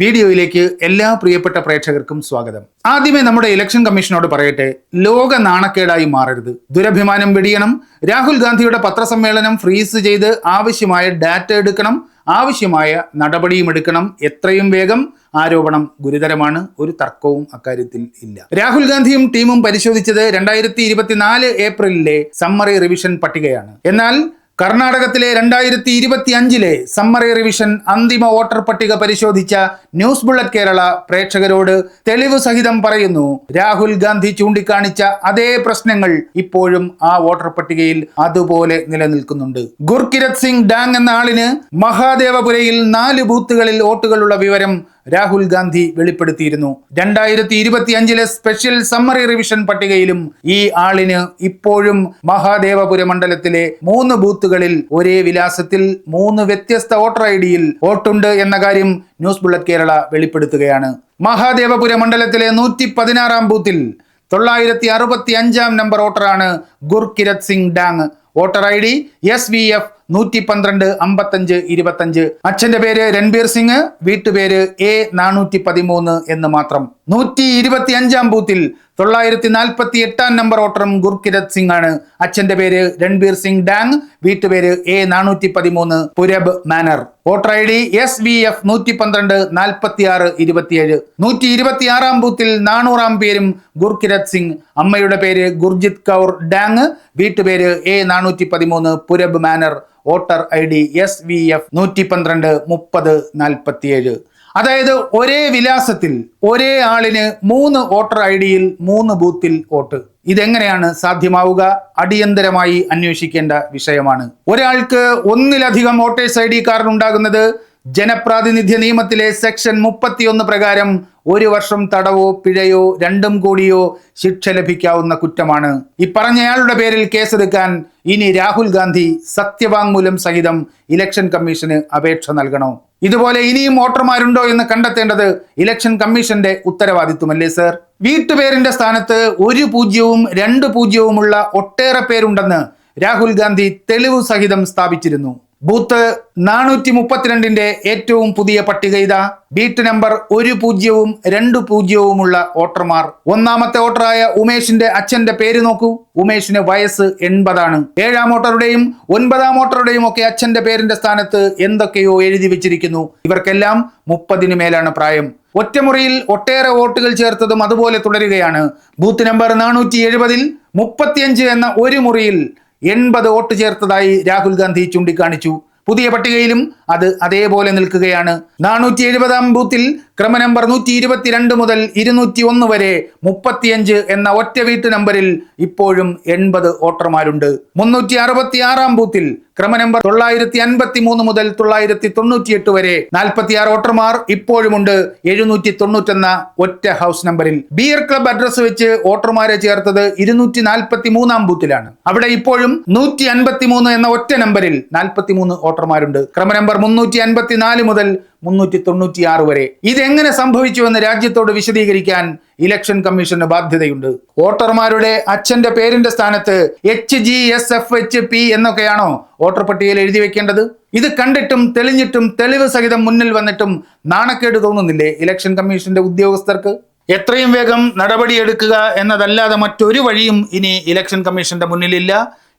വീഡിയോയിലേക്ക് എല്ലാ പ്രിയപ്പെട്ട പ്രേക്ഷകർക്കും സ്വാഗതം. ആദ്യമേ നമ്മുടെ ഇലക്ഷൻ കമ്മീഷനോട് പറയട്ടെ ലോക നാണക്കേടായി മാറരുത്. ദുരഭിമാനം വെടിയണം രാഹുൽ ഗാന്ധിയുടെ പത്രസമ്മേളനം ഫ്രീസ് ചെയ്ത് ആവശ്യമായ ഡാറ്റ എടുക്കണം ആവശ്യമായ നടപടിയും എടുക്കണം. എത്രയും വേഗം ആരോപണം ഗുരുതരമാണ് ഒരു തർക്കവും അക്കാര്യത്തിൽ ഇല്ല. രാഹുൽ ഗാന്ധിയും ടീമും പരിശോധിച്ചത് രണ്ടായിരത്തി ഇരുപത്തിനാല് ഏപ്രിലിലെ സമ്മറി റിവിഷൻ പട്ടികയാണ്. എന്നാൽ കർണാടകത്തിലെ രണ്ടായിരത്തി ഇരുപത്തി അഞ്ചിലെ സമ്മറി റിവിഷൻ അന്തിമ വോട്ടർ പട്ടിക പരിശോധിച്ച ന്യൂസ് ബുള്ളറ്റ് കേരള പ്രേക്ഷകരോട് തെളിവ് സഹിതം പറയുന്നു രാഹുൽ ഗാന്ധി ചൂണ്ടിക്കാണിച്ച അതേ പ്രശ്നങ്ങൾ ഇപ്പോഴും ആ വോട്ടർ പട്ടികയിൽ അതുപോലെ നിലനിൽക്കുന്നുണ്ട്. ഗുർകിരത് സിംഗ് ഡാങ് എന്ന ആളിന് മഹാദേവപുരയിൽ നാല് ബൂത്തുകളിൽ വോട്ടുകളുള്ള വിവരം രാഹുൽ ഗാന്ധി വെളിപ്പെടുത്തിയിരുന്നു. രണ്ടായിരത്തി ഇരുപത്തി അഞ്ചിലെ സ്പെഷ്യൽ സമ്മറി റിവിഷൻ പട്ടികയിലും ഈ ആളിന് ഇപ്പോഴും മഹാദേവപുര മണ്ഡലത്തിലെ മൂന്ന് ബൂത്തുകളിൽ ഒരേ വിലാസത്തിൽ മൂന്ന് വ്യത്യസ്ത വോട്ടർ ഐ ഡിയിൽ വോട്ടുണ്ട് എന്ന കാര്യം ന്യൂസ് ബുള്ളറ്റ് കേരള വെളിപ്പെടുത്തുകയാണ്. മഹാദേവപുര മണ്ഡലത്തിലെ നൂറ്റി പതിനാറാം ബൂത്തിൽ തൊള്ളായിരത്തി അറുപത്തി അഞ്ചാം number വോട്ടറാണ് Gurkirat Singh Dang. Voter I D S V F നൂറ്റി പന്ത്രണ്ട് അമ്പത്തഞ്ച് ഇരുപത്തഞ്ച്. അച്ഛന്റെ പേര് രൺബീർ സിംഗ് വീട്ടുപേര് എ നാനൂറ്റി പതിമൂന്ന് എന്ന് മാത്രം. നൂറ്റി ഇരുപത്തി അഞ്ചാം ബൂത്തിൽ തൊള്ളായിരത്തി നാൽപ്പത്തി എട്ടാം നമ്പർ ഓട്ടറും ഗുർകിരത് സിംഗ് ആണ് അച്ഛന്റെ പേര് രൺബീർ സിംഗ് ഡാങ് വീട്ടുപേര് എ നാനൂറ്റി പതിമൂന്ന് Purab Manar. Voter I D S V F നൂറ്റി പന്ത്രണ്ട് നാൽപ്പത്തി ആറ് ഇരുപത്തിയേഴ്. നൂറ്റി ഇരുപത്തി ആറാം ബൂത്തിൽ നാനൂറാം പേരും ഗുർകിരത് സിംഗ്. അമ്മയുടെ പേര് ഗുർജിത് കൗർ ഡാങ് വീട്ടുപേര് എ നാനൂറ്റി പതിമൂന്ന് Purab Manar. Voter I D S V F നൂറ്റി പന്ത്രണ്ട് മുപ്പത് നാൽപ്പത്തിയേഴ്. അതായത് ഒരേ വിലാസത്തിൽ ഒരേ ആളിന് മൂന്ന് വോട്ടർ ഐ ഡിയിൽ മൂന്ന് ബൂത്തിൽ വോട്ട്. ഇതെങ്ങനെയാണ് സാധ്യമാവുക? അടിയന്തരമായി അന്വേഷിക്കേണ്ട വിഷയമാണ്. ഒരാൾക്ക് ഒന്നിലധികം വോട്ടേഴ്സ് ഐ ഡി കാർഡ് ഉണ്ടാകുന്നത് ജനപ്രാതിനിധ്യ നിയമത്തിലെ സെക്ഷൻ മുപ്പത്തിയൊന്ന് പ്രകാരം ഒരു വർഷം തടവോ പിഴയോ രണ്ടും കൂടിയോ ശിക്ഷ ലഭിക്കാവുന്ന കുറ്റമാണ്. ഈ പറഞ്ഞയാളുടെ പേരിൽ കേസെടുക്കാൻ ഇനി രാഹുൽ ഗാന്ധി സത്യവാങ്മൂലം സഹിതം ഇലക്ഷൻ കമ്മീഷന് അപേക്ഷ നൽകണോ? ഇതുപോലെ ഇനിയും വോട്ടർമാരുണ്ടോ എന്ന് കണ്ടെത്തേണ്ടത് ഇലക്ഷൻ കമ്മീഷന്റെ ഉത്തരവാദിത്വമല്ലേ സർ? വീട്ടുപേരിന്റെ സ്ഥാനത്ത് ഒരു പൂജ്യവും രണ്ട് പൂജ്യവുമുള്ള ഒട്ടേറെ പേരുണ്ടെന്ന് രാഹുൽ ഗാന്ധി തെളിവ് സഹിതം സ്ഥാപിച്ചിരുന്നു. ബൂത്ത് നാനൂറ്റി മുപ്പത്തിരണ്ടിന്റെ ഏറ്റവും പുതിയ പട്ടിക ഇതാ. ബീറ്റ് നമ്പർ ഒരു പൂജ്യവും രണ്ട് പൂജ്യവുമുള്ള വോട്ടർമാർ. ഒന്നാമത്തെ വോട്ടറായ ഉമേഷിന്റെ അച്ഛന്റെ പേര് നോക്കൂ. ഉമേഷിന് വയസ്സ് എൺപതാണ്. ഏഴാം വോട്ടറുടെയും ഒൻപതാം വോട്ടറുടെയും ഒക്കെ അച്ഛന്റെ പേരിന്റെ സ്ഥാനത്ത് എന്തൊക്കെയോ എഴുതി വെച്ചിരിക്കുന്നു. ഇവർക്കെല്ലാം മുപ്പതിനു മേലാണ് പ്രായം. ഒറ്റമുറിയിൽ ഒട്ടേറെ വോട്ടുകൾ ചേർത്തതും അതുപോലെ തുടരുകയാണ്. ബൂത്ത് നമ്പർ നാനൂറ്റി എഴുപതിൽ മുപ്പത്തിയഞ്ച് എന്ന ഒരു മുറിയിൽ എൺപത് വോട്ട് ചേർത്തതായി രാഹുൽ ഗാന്ധി ചൂണ്ടിക്കാണിച്ചു. പുതിയ പട്ടികയിലും അത് അതേപോലെ നിൽക്കുകയാണ്. നാനൂറ്റി എഴുപതാം ബൂത്തിൽ ക്രമ നമ്പർ നൂറ്റി ഇരുപത്തിരണ്ട് മുതൽ ഇരുന്നൂറ്റി ഒന്ന് വരെ മുപ്പത്തിയഞ്ച് എന്ന ഒറ്റ വീട്ടു നമ്പറിൽ ഇപ്പോഴും എൺപത് വോട്ടർമാരുണ്ട്. മുന്നൂറ്റി അറുപത്തി ആറാം ബൂത്തിൽ ക്രമ നമ്പർ തൊള്ളായിരത്തി അൻപത്തി മൂന്ന് മുതൽ തൊള്ളായിരത്തി തൊണ്ണൂറ്റിയെട്ട് വരെ നാൽപ്പത്തിയാറ് വോട്ടർമാർ ഇപ്പോഴുമുണ്ട് എഴുന്നൂറ്റി തൊണ്ണൂറ്റെന്ന ഒറ്റ ഹൗസ് നമ്പറിൽ ബിയർ ക്ലബ് അഡ്രസ് വെച്ച് വോട്ടർമാരെ ചേർത്തത് ഇരുന്നൂറ്റി നാൽപ്പത്തി മൂന്നാം ബൂത്തിലാണ് അവിടെ ഇപ്പോഴും നൂറ്റി അൻപത്തി മൂന്ന് എന്ന ഒറ്റ നമ്പറിൽ നാൽപ്പത്തി മൂന്ന് വോട്ടർമാരുണ്ട്. ക്രമ നമ്പർ മുന്നൂറ്റി അൻപത്തി നാല് മുതൽ മുന്നൂറ്റി തൊണ്ണൂറ്റി ആറ് വരെ. ഇതെങ്ങനെ സംഭവിച്ചുവെന്ന് രാജ്യത്തോട് വിശദീകരിക്കാൻ ഇലക്ഷൻ കമ്മീഷന് ബാധ്യതയുണ്ട്. വോട്ടർമാരുടെ അച്ഛന്റെ പേരിന്റെ സ്ഥാനത്ത് H G S F H P എന്നൊക്കെയാണോ voter പട്ടികയിൽ എഴുതി വെക്കേണ്ടത്? ഇത് കണ്ടിട്ടും തെളിഞ്ഞിട്ടും തെളിവ് സഹിതം മുന്നിൽ വന്നിട്ടും നാണക്കേട് തോന്നുന്നില്ലേ ഇലക്ഷൻ കമ്മീഷന്റെ ഉദ്യോഗസ്ഥർക്ക്? എത്രയും വേഗം നടപടിയെടുക്കുക എന്നതല്ലാതെ മറ്റൊരു വഴിയും ഇനി ഇലക്ഷൻ കമ്മീഷന്റെ മുന്നിലില്ല.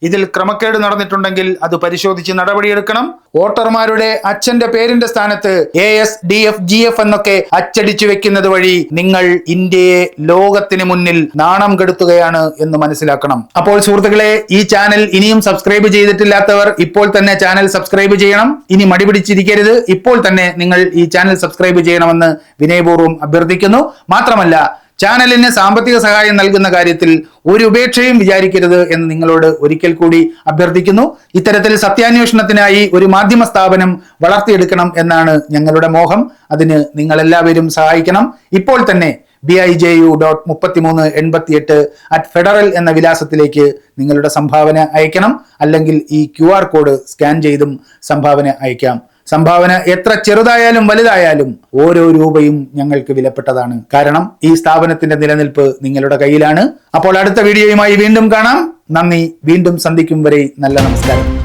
ഇതിൽ ക്രമക്കേട് നടന്നിട്ടുണ്ടെങ്കിൽ അത് പരിശോധിച്ച് നടപടിയെടുക്കണം. വോട്ടർമാരുടെ അച്ഛന്റെ പേരിന്റെ സ്ഥാനത്ത് A S D F G F എന്നൊക്കെ അച്ചടിച്ചു വെക്കുന്നത് വഴി നിങ്ങൾ ഇന്ത്യയെ ലോകത്തിന് മുന്നിൽ നാണം കെടുത്തുകയാണ് എന്ന് മനസ്സിലാക്കണം. അപ്പോൾ സുഹൃത്തുക്കളെ ഈ ചാനൽ ഇനിയും സബ്സ്ക്രൈബ് ചെയ്തിട്ടില്ലാത്തവർ ഇപ്പോൾ തന്നെ ചാനൽ സബ്സ്ക്രൈബ് ചെയ്യണം. ഇനി മടി പിടിച്ചിരിക്കരുത്. ഇപ്പോൾ തന്നെ നിങ്ങൾ ഈ ചാനൽ സബ്സ്ക്രൈബ് ചെയ്യണമെന്ന് വിനയപൂർവം അഭ്യർത്ഥിക്കുന്നു. മാത്രമല്ല ചാനലിന് സാമ്പത്തിക സഹായം നൽകുന്ന കാര്യത്തിൽ ഒരു ഉപേക്ഷയും വിചാരിക്കരുത് എന്ന് നിങ്ങളോട് ഒരിക്കൽ കൂടി അഭ്യർത്ഥിക്കുന്നു. ഇത്തരത്തിൽ സത്യാന്വേഷണത്തിനായി ഒരു മാധ്യമ സ്ഥാപനം വളർത്തിയെടുക്കണം എന്നാണ് ഞങ്ങളുടെ മോഹം. അതിന് നിങ്ങളെല്ലാവരും സഹായിക്കണം. ഇപ്പോൾ തന്നെ B I J U dot മുപ്പത്തിമൂന്ന് എൺപത്തിയെട്ട് അറ്റ് ഫെഡറൽ എന്ന വിലാസത്തിലേക്ക് നിങ്ങളുടെ സംഭാവന അയക്കണം. അല്ലെങ്കിൽ ഈ ക്യു ആർ കോഡ് സ്കാൻ ചെയ്തും സംഭാവന അയക്കാം. സംഭാവന എത്ര ചെറുതായാലും വലുതായാലും ഓരോ രൂപയും ഞങ്ങൾക്ക് വിലപ്പെട്ടതാണ്. കാരണം ഈ സ്ഥാപനത്തിന്റെ നിലനിൽപ്പ് നിങ്ങളുടെ കയ്യിലാണ്. അപ്പോൾ അടുത്ത വീഡിയോയുമായി വീണ്ടും കാണാം. നന്ദി. വീണ്ടും സന്ധിക്കും വരെ നല്ല നമസ്കാരം.